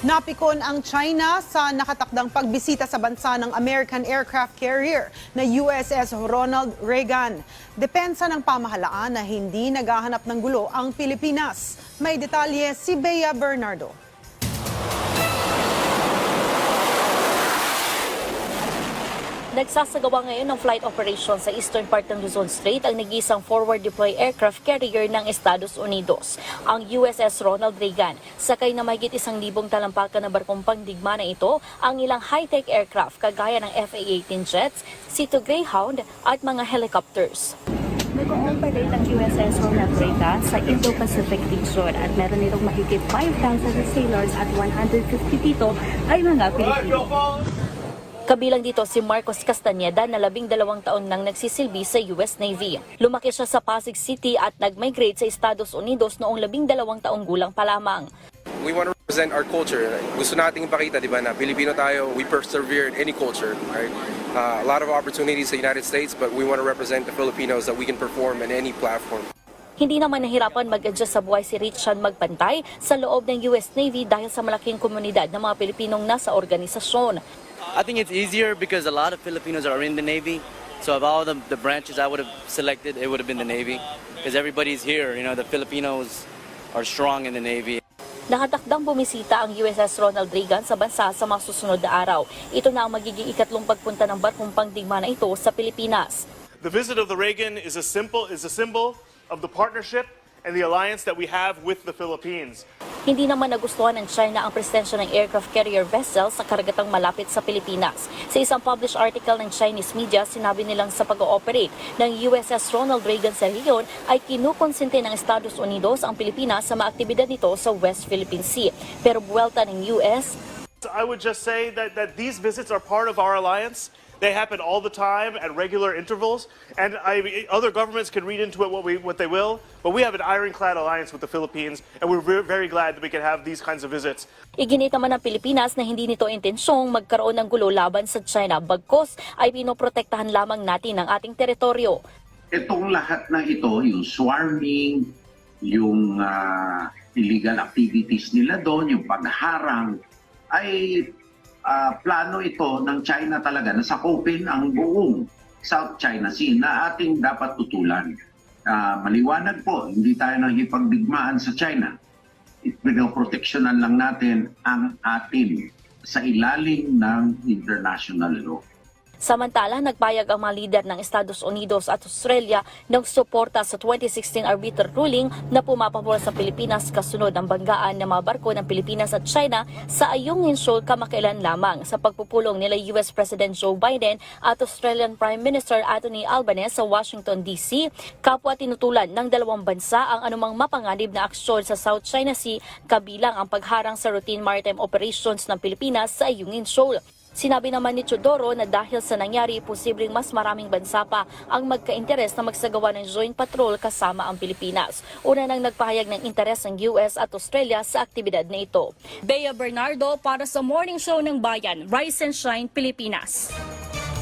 Napikon ang China sa nakatakdang pagbisita sa bansa ng American aircraft carrier na USS Ronald Reagan. Depensa ng pamahalaan na hindi naghahanap ng gulo ang Pilipinas. May detalye si Bea Bernardo. Nagsasagawa ngayon ng flight operation sa eastern part ng Luzon Strait ang nag-isang forward deploy aircraft carrier ng Estados Unidos, ang USS Ronald Reagan. Sakay na mahigit isang libong talampakan na barkong pangdigma na ito ang ilang high-tech aircraft kagaya ng FA-18 jets, C-2 Greyhound at mga helicopters. Nag-ooperate ang USS Ronald Reagan sa Indo-Pacific region at meron nitong mahigit 5,000 sailors at 150 dito ay mga Pilipino. Kabilang dito si Marcos Castañeda na labing dalawang taon nang nagsisilbi sa US Navy. Lumaki siya sa Pasig City at nag-migrate sa Estados Unidos noong labing dalawang taong gulang pa lamang. We want to represent our culture. Gusto nating ipakita, di ba, na Pilipino tayo, we persevere in any culture, right? Uh, a lot of opportunities sa United States, but we want to represent the Filipinos that we can perform in any platform. Hindi naman nahirapan mag-adjust sa buhay si Richard Magpantay sa loob ng US Navy dahil sa malaking komunidad ng mga Pilipinong nasa organisasyon. I think it's easier because a lot of Filipinos are in the Navy. So of all the, the branches I would have selected, it would have been the Navy. Because everybody's here, you know, the Filipinos are strong in the Navy. Nakatakdang bumisita ang USS Ronald Reagan sa bansa sa mga susunod na araw. Ito na ang magiging ikatlong pagpunta ng barkong pangdigma na ito sa Pilipinas. The visit of the Reagan is a simple is a symbol of the partnership and the alliance that we have with the Philippines. Hindi naman nagustuhan ng China ang presensya ng aircraft carrier vessel sa karagatang malapit sa Pilipinas. Sa isang published article ng Chinese media, sinabi nilang sa pag-ooperate ng USS Ronald Reagan sa rehiyon ay kinukonsente ng Estados Unidos ang Pilipinas sa mga aktibidad nito sa West Philippine Sea. Pero buwelta ng US, I would just say that, that these visits are part of our alliance. They happen all the time at regular intervals, and I, other governments can read into it what, we, what they will, but we have an ironclad alliance with the Philippines, and we're very, very glad that we can have these kinds of visits. Iginit naman ng Pilipinas na hindi nito intensyong magkaroon ng gulo laban sa China bagkos ay pinoprotektahan lamang natin ang ating teritoryo. itong lahat ng ito, yung swarming, yung ah, illegal activities nila doon, yung pagharang, ay ah, plano ito ng China talaga na sakupin ang buong South China Sea na ating dapat tutulan. Ah, maliwanag po, hindi tayo nakikipagdigmaan sa China. Pinoproteksyonan lang natin ang atin sa ilalim ng international law. Samantala, nagpayag ang mga lider ng Estados Unidos at Australia ng suporta sa 2016 arbiter ruling na pumapabor sa Pilipinas kasunod ng banggaan ng mga barko ng Pilipinas at China sa Ayungin Shoal kamakailan lamang sa pagpupulong nila US President Joe Biden at Australian Prime Minister Anthony Albanese sa Washington DC. Kapwa tinutulan ng dalawang bansa ang anumang mapanganib na aksyon sa South China Sea kabilang ang pagharang sa routine maritime operations ng Pilipinas sa Ayungin Shoal. Sinabi naman ni Chodoro na dahil sa nangyari, posibleng mas maraming bansa pa ang magka-interes na magsagawa ng joint patrol kasama ang Pilipinas. Una nang nagpahayag ng interes ng US at Australia sa aktibidad na ito. Bea Bernardo para sa Morning Show ng Bayan, Rise and Shine, Pilipinas.